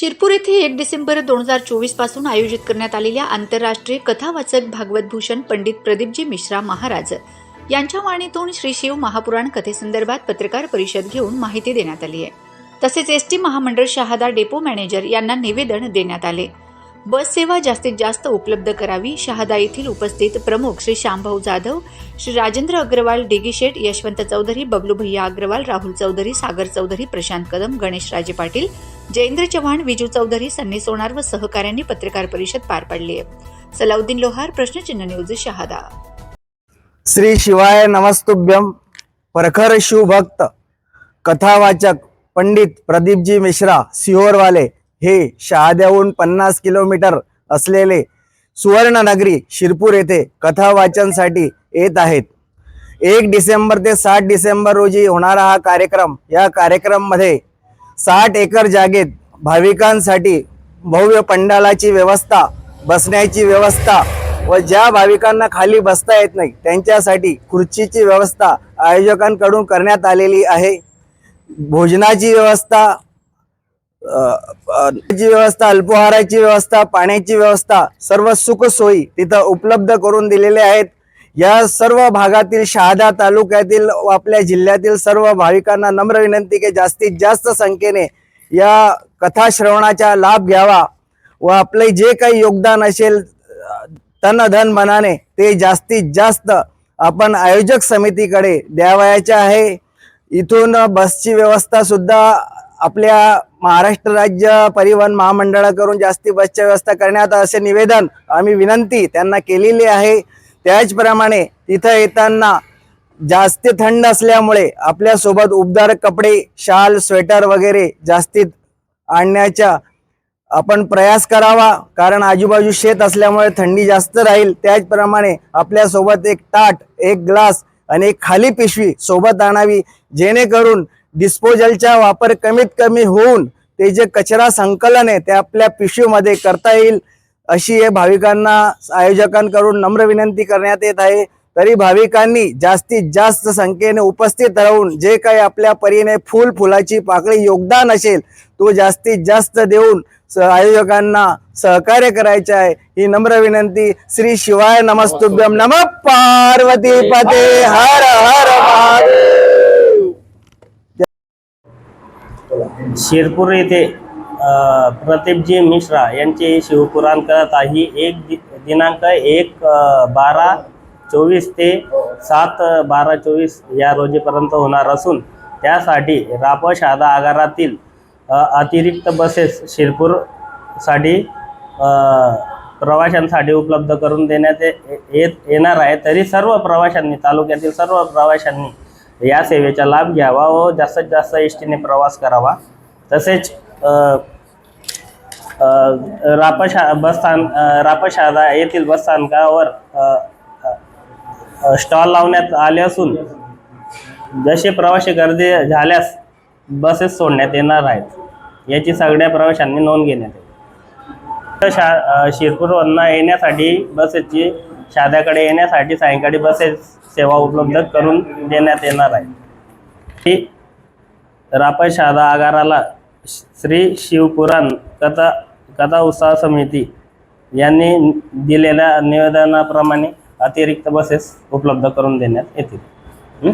शिरपूर येथे एक डिसेंबर दोन हजार चोवीसपासून आयोजित करण्यात आलेल्या आंतरराष्ट्रीय कथावाचक भागवत भूषण पंडित प्रदीपजी मिश्रा महाराज यांच्या वाणीतून श्री शिव महापुराण कथेसंदर्भात पत्रकार परिषद घेऊन माहिती देण्यात आली आहे. तसेच एस टी महामंडळ शहादा डेपो मॅनेजर यांना निवेदन देण्यात आले. बस सेवा जास्तीत जास्त उपलब्ध करावी. शहादा येथील उपस्थित प्रमुख श्री श्यामभाऊ जाधव श्री राजेंद्र अग्रवाल डिगीशेठ यशवंत चौधरी बबलू भैया अग्रवाल राहुल चौधरी सागर चौधरी प्रशांत कदम गणेश राजे पाटील जयेंद्र चव्हाण विजू चौधरी सन्नी सोनार व सहकाऱ्यांनी पत्रकार परिषद पार पाडली आहे. सलाउद्दीन लोहार प्रश्नचिन्ह न्यूज शहादा. श्री शिवाय नमस्तुभ्यम प्रखर शिवभक्त कथावाचक पंडित प्रदीपजी मिश्रा सिहोरवाले हे शहाद्याहून पन्नास किलोमीटर असलेले सुवर्णनगरी शिरपूर येथे कथा वाचनसाठी येत आहेत. एक डिसेंबर ते सात डिसेंबर रोजी होणारा हा कार्यक्रम या कार्यक्रममध्ये साठ एकर जागेत भाविकांसाठी भव्य पंडालाची व्यवस्था बसण्याची व्यवस्था व ज्या भाविकांना खाली बसता येत नाही त्यांच्यासाठी खुर्चीची व्यवस्था आयोजकांकडून करण्यात आलेली आहे. भोजनाची व्यवस्था व्यवस्था अल्पोहाराची व्यवस्था पाण्याची व्यवस्था सर्व सुखसोयी तिथं उपलब्ध करून दिलेले आहेत. या सर्व भागातील शहादा तालुक्यातील व आपल्या जिल्ह्यातील सर्व भाविकांना नम्र विनंती की जास्तीत जास्त संख्येने या कथा श्रवणाचा लाभ घ्यावा व आपले जे काही योगदान असेल तन धन मनाने ते जास्तीत जास्त आपण आयोजक समितीकडे द्यावयाचे आहे. इथून बसची व्यवस्था सुद्धा आपल्या महाराष्ट्र राज्य परिवहन महामंडळाकडून जास्ती बसच्या व्यवस्था करण्यात असे निवेदन आम्ही विनंती त्यांना केलेली आहे. त्याचप्रमाणे तिथं येताना जास्त थंड असल्यामुळे आपल्यासोबत उबदार कपडे शाल स्वेटर वगैरे जास्तीत आणण्याच्या आपण प्रयास करावा. कारण आजूबाजू शेत असल्यामुळे थंडी जास्त राहील. त्याचप्रमाणे आपल्यासोबत एक ताट एक ग्लास आणि एक खाली पिशवी सोबत आणावी. जेणेकरून डिस्पोजलचा वापर कमीत कमी होऊन ते जे कचरा संकलन आहे ते आपल्या पिशवीमध्ये करता येईल अशी हे भाविकांना आयोजकांकडून नम्र विनंती करण्यात येत आहे. तरी भाविकांनी जास्तीत जास्त संख्येने उपस्थित राहून जे काही आपल्या परीने फुल फुलाची पाकळी योगदान असेल तो जास्तीत जास्त देऊन स- आयोजकांना सहकार्य करायचे आहे. ही नम्र विनंती श्री शिवाय नमस्तुभ्यम नम पार्वती पते. हर हर महादेव. शिरपूर येथे अ, प्रदीपजी मिश्रा यांचे शिवपुराण करत आहे. एक दि दिनांक एक बारा चोवीस ते सात बारा चोवीस या रोजीपर्यंत होणार असून त्यासाठी राप शादा आगारातील अतिरिक्त बसेस शिरपूरसाठी प्रवाशांसाठी उपलब्ध करून देण्यात ये- येत येणार आहे. तरी सर्व प्रवाशांनी तालुक्यातील सर्व प्रवाशांनी या सेवेचा लाभ घ्यावा व जास्तीत जास्त एस टीने प्रवास करावा. तसेच रापशा बसस्थान रापशादा येथील बसस्थानकावर स्टॉल लावण्यात आले असून जसे प्रवासी गर्दी झाल्यास बसेस सोडण्यात येणार आहेत. याची सगळ्या प्रवाशांनी नोंद घेण्यात येईल. शा शिरपूरवरनं येण्यासाठी बसेसची शाद्याकडे येण्यासाठी सायंकाळी बसेस सेवा उपलब्ध करून देण्यात येणार आहे. ही रापा शादा आगाराला श्री शिवपुराण कथा कथा उत्साह समिती यांनी दिलेल्या निवेदनाप्रमाणे अतिरिक्त बसेस उपलब्ध करून देण्यात येतील.